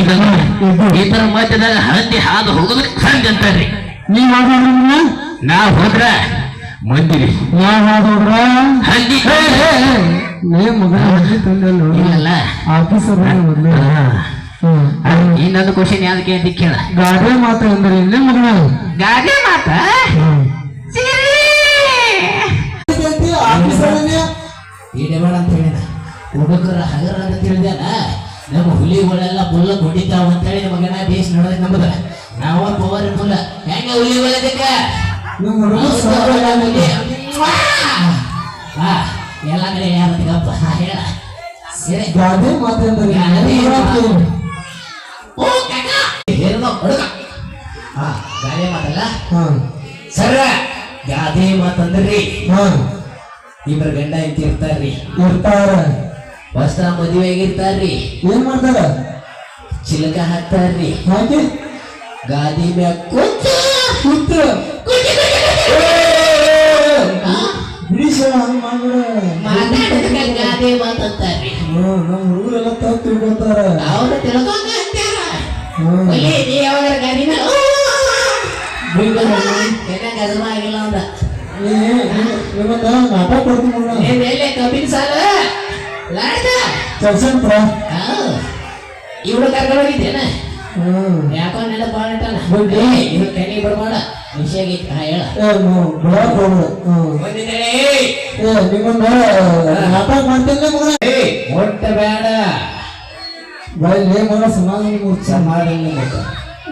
ಇದನ್ನ ಈ ತರ ಮಧ್ಯದಾಗ ಹಂದಿ ಹಾದು ಹೋಗೋದ್ರೆ ಸಂಜೆ ಅಂತಾರ್ರಿ. ನೀವ್ ಮಾಡೋದ್ರನ್ನ ನಾ ಹೋದ್ರ ಮಂದಿರಿ. ನಾವ್ ಮಾಡೋದ್ರ ಹಂದಿ ಏ ಮಗ ಹಂದಿ ತಂದೆ ನೋಡಿ ಇಲ್ಲಲ್ಲ. ಆಫೀಸರ್ ಮೊದ್ಲು. ಇನ್ನೊಂದು ಕ್ವಶನ್ ಯಾವ್ದಕ್ಕೆ ಅಂತ ಕೇಳ. ಗಾಡಿ ಮಾತು ಅಂದ್ರೆ ಇಲ್ಲೇ ಮಗನ? ಗಾದೆ ಮಾತ? ಈಡೇಬೇಡ ಅಂತ ಹೇಳಿದ? ಹುಡುಗರ ಹಗರ ಅಂತ ತಿಳಿದ್ಯಾನ? ನಮ್ಮ ಹುಲಿಗಳೆಲ್ಲ ಮುಲ್ಲ ಹೊಡಿತಾವ ಅಂತ ಹೇಳಿ ಮಗನ ಬೇಸ್ ನೋಡೋದ್ ನಂಬುದ ನಾವ ಪವರ್ ಮುಲ್ಲ ಹೆಂಗ ಹುಲಿಗಳದಕ್ಕ. ಎಲ್ಲ ಕಡೆ ಹೇಳ. ಗಾದೆ? ಓ ಕಾಕ! ಹುಡುಗ. ಹಾ ಗಾದೆ ಮಾತಲ್ಲ? ಹಾ. ಸರ ಗಾದೆ ಮಾತಂದ್ರಿ. ಹಾ. ಇಬ್ರ ಗಂಡ ಇಂತ ಇರ್ತಾರ್ರಿ. ಇರ್ತಾರ. ಹೊಸ ಮದುವೆ ಆಗಿರ್ತಾರ್ರಿ ಏನ್ ಮಾಡ್ತಾರ? ಚಿಲಕ ಹಾಕ್ತಾರ್ರಿ. ಹಾಕಿ ಗಾದಿ ಮ್ಯಾಗ ಕೂತ. ಕೂತು. ಗಾದೆ ಮಾತಂತಾರ್ರಿ ಹ್ಮ್, ನಮ್ ಹುಡುಗರೆಲ್ಲ ತಪ್ಪು ತಿಳ್ಕೊತಾರ ಅವ್ರು ತಿಳ್ಕೊಂಡ ಯಾವಾಗ ಗಾದಿ ಮ್ಯಾಗ ಏನ ಗಜಮ ಆಗಿಲ್ಲ ಅಂದ ನಾಟಕ ಕೊಡ್ತೀನಿ ಕಬ್ಬಿನ ಸಾಲ? ಲಾಡ್ದ ಚರ್ಚಂತ್ರ ಇವಳು ಕರ್ಕೊಂಡು ಹೋಗಿದ್ದೇನ ಹ್ಮ್. ಯಾಕೋ ನೆನಪು ಮಾಡಿಟ್ಟಾನ ಇವ್ರು ಏ, ಇದು ಕಣಿ ಬಿಡ್ಬೇಡ. ವಿಷಯ ಆಗೈತಿ ಹಾ ಹೇಳ. ಬಿಡಾಕ್ ಹೋಗ್ಬೇಡ ನಿಮ್ಮನ್ನ ನಾಟಕ ಮಾಡ್ತೇನೆ ಮಗ ಒಟ್ಟ ಬೇಡ. ಬಾಯಲ್ಲಿ ಮಗ ಸಮಾಧಾನ ಉತ್ಸಾಹ ಮಗ.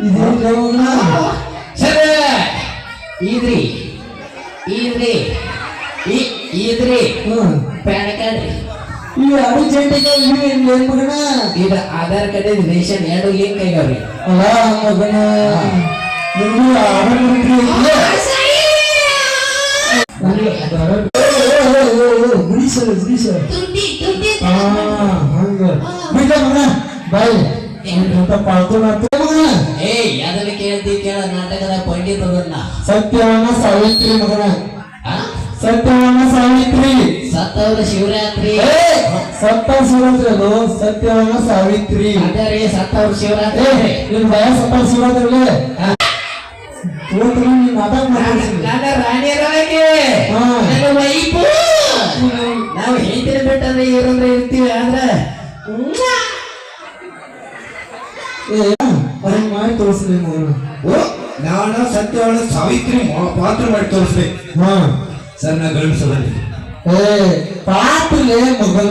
ಇದೇನ್ ಮಗನ? ಇದ್ರಿ ಇದ್ರಿ ಇದ್ರಿ ಹ್ಮ್. ಪ್ಯಾನ್ ಕಾರ್ಡ್ ಈ ಅಡಿ ಜಂಟಿಗೆ ಮಗನ? ಇದು ಆಧಾರ್ ಕಾರ್ಡ್ ರೇಷನ್ ಎರಡು ಲಿಂಕ್ ಆಗ್ಯಾವ್ರಿ ಅಲ್ಲ ಮಗನ. ನಿಮ್ಗೆ ಬಿಡಿಸಲು ಬಿಡಿಸಲು ತುಟಿ ತುಟಿ ಹಂಗ. ಬಿಡ ಮಗ ಬಾಯ್. ಎಂತ ಮಗನ. ಏ ಅದನ್ನ ಕೇಳ್ತಿ ಕೇಳ ನಾಟಕದ ಪಂಡಿತ ಅದನ್ನ ಸತ್ಯವನ ಸಾವಿತ್ರಿ ಮಗನ. ಸತ್ಯವನ್ನ ಸತ್ಯವನ ಸಾವಿತ್ರಿ. ಸತ್ತವರ ಶಿವರಾತ್ರಿ. ಏ, ಸತ್ತ ಶಿವರಾತ್ರಿ ಅದು ಸಾವಿತ್ರಿ. ಅದೇ ಸತ್ತವ್ರ ಶಿವರಾತ್ರಿ. ನಿನ್ ಭಯ ಶಿವರಾತ್ರಿ ನೀನ್ ವೈಫು ನಾವು ಹೇಳ್ತಿರ ಬಿಟ್ಟಂದ್ರೆ ಇವ್ರಂದ್ರೆ ಇರ್ತೀವಿ ಆದ್ರೆ ಮಾಡಿ ತೋರಿಸ್ಲಿ ಸತ್ಯವಾದ ಸಾವಿತ್ರಿ ಪಾತ್ರ ಮಾಡಿ ತೋರಿಸ್ಬೇಕು. ಹಾ. ಸರ್ ನಾ ಏ ಪಾಪಲೇ ಮಗನ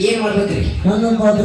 ಏನ್ ಮಾಡ್ಬೇಕ್ರಿ? ನನ್ನ ಪಾತ್ರ